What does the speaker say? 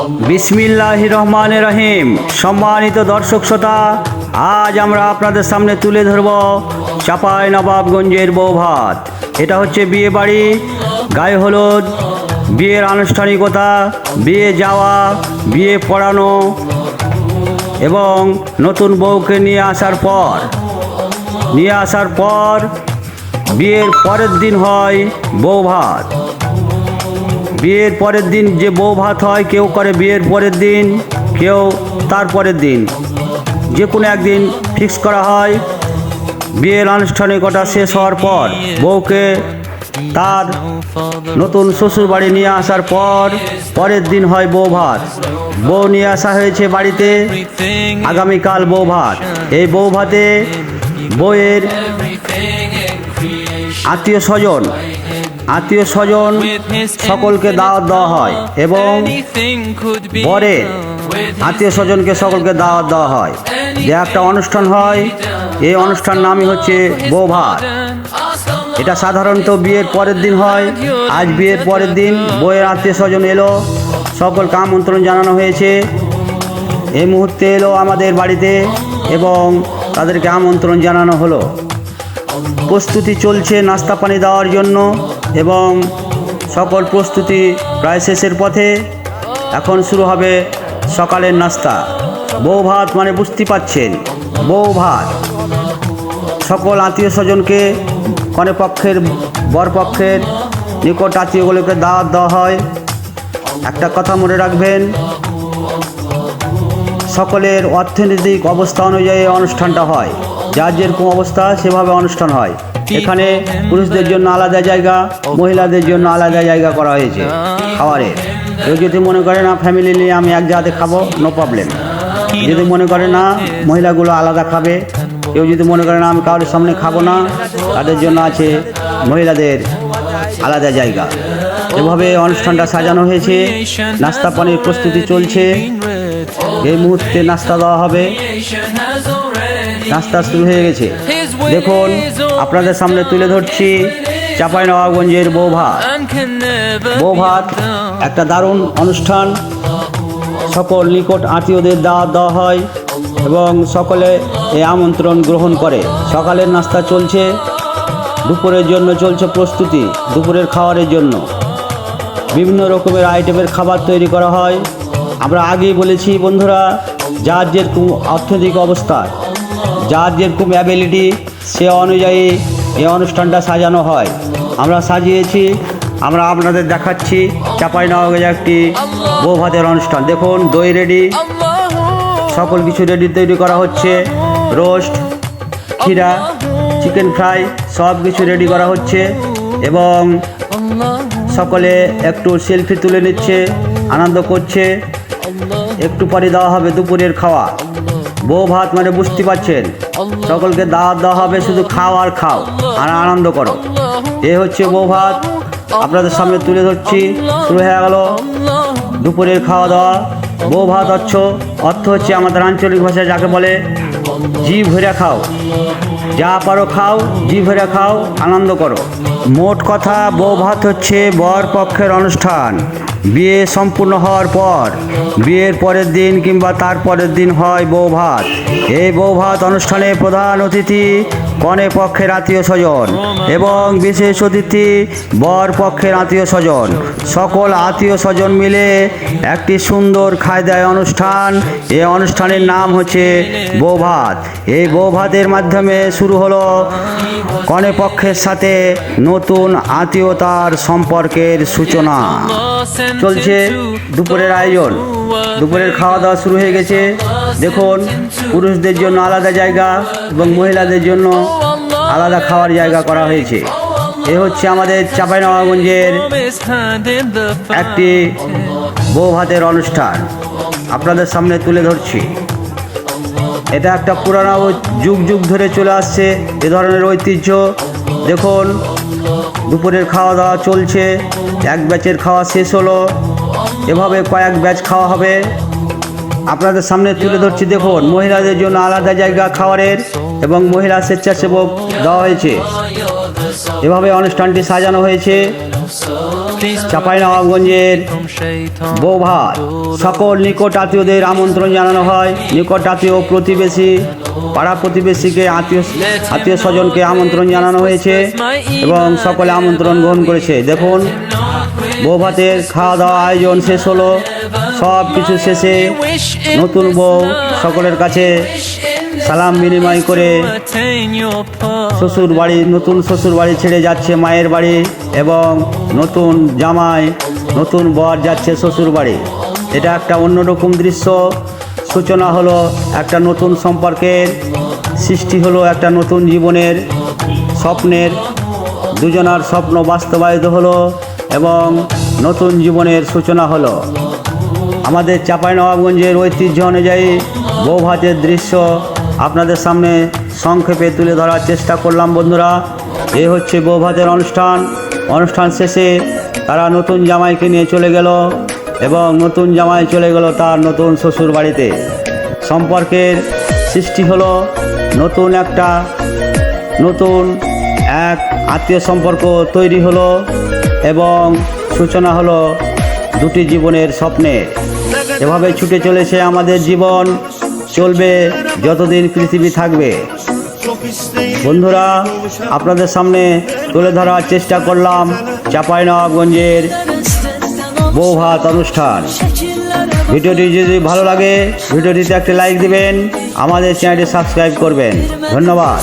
বিসমিল্লাহ রহমান রহিম। সম্মানিত দর্শক শ্রোতা, আজ আমরা আপনাদের সামনে তুলে ধরব চাপাই নবাবগঞ্জের বৌভাত। এটা হচ্ছে বিয়ে বাড়ি, গায়ে হলুদ, বিয়ের আনুষ্ঠানিকতা, বিয়ে যাওয়া, বিয়ে পড়ানো এবং নতুন বউকে নিয়ে আসার পর। নিয়ে আসার পর বিয়ের পরের দিন হয় বৌভাত। বিয়ের পরের দিন যে বউ ভাত হয়, কেউ করে বিয়ের পরের দিন, কেউ তার পরের দিন। যে কোনো একদিন ফিক্স করা হয়, বিয়ের আনুষ্ঠানিকতা শেষ হওয়ার পর বউকে তার নতুন শ্বশুর বাড়ি নিয়ে আসার পর পরের দিন হয় বউ ভাত। বউ নিয়ে আসা হয়েছে বাড়িতে, আগামীকাল বউ ভাত। এই বউ ভাতে বউয়ের আত্মীয় স্বজন আত্মীয় স্বজন সকলকে দাওয়াত দেওয়া হয় এবং পরে আত্মীয় স্বজনকে সকলকে দাওয়াত দেওয়া হয়। যে একটা অনুষ্ঠান হয়, এই অনুষ্ঠান নামই হচ্ছে বৌভাত। এটা সাধারণত বিয়ের পরের দিন হয়। আজ বিয়ের পরের দিন বইয়ের আত্মীয় স্বজন এলো, সকলকে আমন্ত্রণ জানানো হয়েছে। এই মুহূর্তে এলো আমাদের বাড়িতে এবং তাদেরকে আমন্ত্রণ জানানো হলো। প্রস্তুতি চলছে নাস্তা পানি দেওয়ার জন্য। এবং সকল প্রস্তুতি প্রায় শেষের পথে এখন শুরু হবে সকালের নাস্তা। বউ ভাত মানে বুঝতে পাচ্ছেন বউ ভাত। সকল আত্মীয় স্বজনকে কনে পক্ষের, বর পক্ষের নিকট আত্মীয়গুলোকে দাওয়াত দেওয়া হয়। একটা কথা মনে রাখবেন, সকলের অর্থনৈতিক অবস্থা অনুযায়ী অনুষ্ঠানটা হয়। যার যেরকম অবস্থা, সেভাবে অনুষ্ঠান হয়। এখানে পুরুষদের জন্য আলাদা জায়গা, মহিলাদের জন্য আলাদা জায়গা করা হয়েছে খাবারের কেউ যদি মনে করে না ফ্যামিলি নিয়ে আমি এক জায়গাতে খাব নো প্রবলেম যদি মনে করে না, মহিলাগুলো আলাদা খাবে, কেউ যদি মনে করে না, আমি কারোর সামনে খাব না, তাদের জন্য আছে মহিলাদের আলাদা জায়গা। এভাবে অনুষ্ঠানটা সাজানো হয়েছে, নাস্তা পানির প্রস্তুতি চলছে। এই মুহূর্তে নাস্তা দেওয়া হবে। নাস্তা শুরু হয়ে গেছে। দেখুন, আপনাদের সামনে তুলে ধরছি চাপাই নবাবগঞ্জের বৌভাত। বৌভাত, একটা দারুণ অনুষ্ঠান। সকল নিকট আত্মীয়দের দাওয়াত দেওয়া হয় এবং সকলে এই আমন্ত্রণ গ্রহণ করে। সকালের নাস্তা চলছে, দুপুরের জন্য চলছে প্রস্তুতি, দুপুরের খাবারের জন্য। বিভিন্ন রকমের আইটেমের খাবার তৈরি করা হয়। আমরা আগেই বলেছি বন্ধুরা যার যেরকম অর্থনৈতিক অবস্থা। যার যেরকম অ্যাবিলিটি সে অনুযায়ী এই অনুষ্ঠানটা সাজানো হয়। আমরা সাজিয়েছি, আমরা আপনাদের দেখাচ্ছি চাপাই নবাগঞ্জে একটি বউ ভাতের অনুষ্ঠান। দেখুন, দই রেডি, সকল কিছু রেডি তৈরি করা হচ্ছে, রোস্ট, ক্ষীরা, চিকেন ফ্রাই, সব কিছু রেডি করা হচ্ছে এবং সকলে একটু সেলফি তুলে নিচ্ছে, আনন্দ করছে, একটু পরে দেওয়া হবে দুপুরের খাওয়া। বউ ভাত মানে বুঝতে পারছেন? সকলকে দাওয়াত দেওয়া হবে শুধু খাও আর খাও আর আনন্দ করো। এ হচ্ছে বউ ভাত। আপনাদের সামনে তুলে ধরছি। শুরু হয়ে গেল। দুপুরের খাওয়া দাওয়া। বউ ভাত অর্থ অর্থ হচ্ছে আমাদের আঞ্চলিক ভাষায় যাকে বলে জি ভরে খাও। যা পারো খাও জি ভরে খাও আনন্দ করো। মোট কথা বউ ভাত হচ্ছে বর পক্ষের অনুষ্ঠান। বিয়ে সম্পূর্ণ হওয়ার পর, বিয়ের পরের দিন কিংবা তার পরের দিন হয় বউ ভাত এই বউ ভাত অনুষ্ঠানে প্রধান অতিথি কনে পক্ষের আত্মীয় স্বজন এবং বিশেষ অতিথি বর পক্ষের আত্মীয় স্বজন। সকল আত্মীয় স্বজন মিলে একটি সুন্দর খায়দায় অনুষ্ঠান। এই অনুষ্ঠানের নাম হচ্ছে বৌভাত। এই বৌভাতের মাধ্যমে শুরু হলো কনে পক্ষের সাথে নতুন আত্মীয়তার সম্পর্কের সূচনা। চলছে দুপুরের আয়োজন। দুপুরের খাওয়া দাওয়া শুরু হয়ে গেছে। দেখুন, পুরুষদের জন্য আলাদা জায়গা এবং মহিলাদের জন্য আলাদা খাওয়ার জায়গা করা হয়েছে। এ হচ্ছে আমাদের চাঁপাইনবাবগঞ্জের একটি বউ ভাতের অনুষ্ঠান। আপনাদের সামনে তুলে ধরছি। এটা একটা পুরানো যুগ যুগ ধরে চলে আসছে এ ধরনের ঐতিহ্য। দেখুন দুপুরের খাওয়া দাওয়া চলছে, এক ব্যাচের খাওয়া শেষ হলো, এভাবে কয়েক ব্যাচ খাওয়া হবে। আপনাদের সামনে তুলে ধরছি, দেখুন, মহিলাদের জন্য আলাদা জায়গা খাবারের এবং মহিলা স্বেচ্ছাসেবক দেওয়া হয়েছে। এভাবে অনুষ্ঠানটি সাজানো হয়েছে। চাঁপাইনবাবগঞ্জের বৌভাত। সকল নিকট আত্মীয়দের আমন্ত্রণ জানানো হয়। নিকট আত্মীয় প্রতিবেশী পাড়া প্রতিবেশীকে আত্মীয় আত্মীয় স্বজনকে আমন্ত্রণ জানানো হয়েছে এবং সকলে আমন্ত্রণ গ্রহণ করেছে। দেখুন, বউ ভাতের খাওয়া দাওয়া আয়োজন শেষ হলো। সব কিছু শেষে নতুন বউ সকলের কাছে সালাম বিনিময় করে শ্বশুর বাড়ি নতুন শ্বশুর বাড়ি ছেড়ে যাচ্ছে মায়ের বাড়ি এবং নতুন জামাই, নতুন বর যাচ্ছে শ্বশুর বাড়ি এটা একটা অন্যরকম দৃশ্য। সূচনা হলো একটা নতুন সম্পর্কের, সৃষ্টি হলো একটা নতুন জীবনের স্বপ্নের, দুজনার স্বপ্ন বাস্তবায়িত হলো এবং নতুন জীবনের সূচনা হলো। আমাদের চাঁপাইনবাবগঞ্জের ঐতিহ্য অনুযায়ী বৌভাতের দৃশ্য আপনাদের সামনে সংক্ষেপে তুলে ধরার চেষ্টা করলাম বন্ধুরা। এ হচ্ছে বৌভাতের অনুষ্ঠান। অনুষ্ঠান শেষে তারা নতুন জামাইকে নিয়ে চলে গেল। এবং নতুন জামাই চলে গেল তার নতুন শ্বশুর বাড়িতে। সম্পর্কের সৃষ্টি হলো নতুন একটা, নতুন এক আত্মীয় সম্পর্ক তৈরি হলো এবং সূচনা হলো দুটি জীবনের স্বপ্নের এভাবে ছুটে চলেছে আমাদের জীবন, চলবে যতদিন পৃথিবী থাকবে। বন্ধুরা, আপনাদের সামনে তুলে ধরার চেষ্টা করলাম চাঁপাইনবাবগঞ্জের বৌভাত অনুষ্ঠান। ভিডিওটি যদি ভালো লাগে, ভিডিওটিতে একটি লাইক দিবেন, আমাদের চ্যানেলটি সাবস্ক্রাইব করবেন। ধন্যবাদ।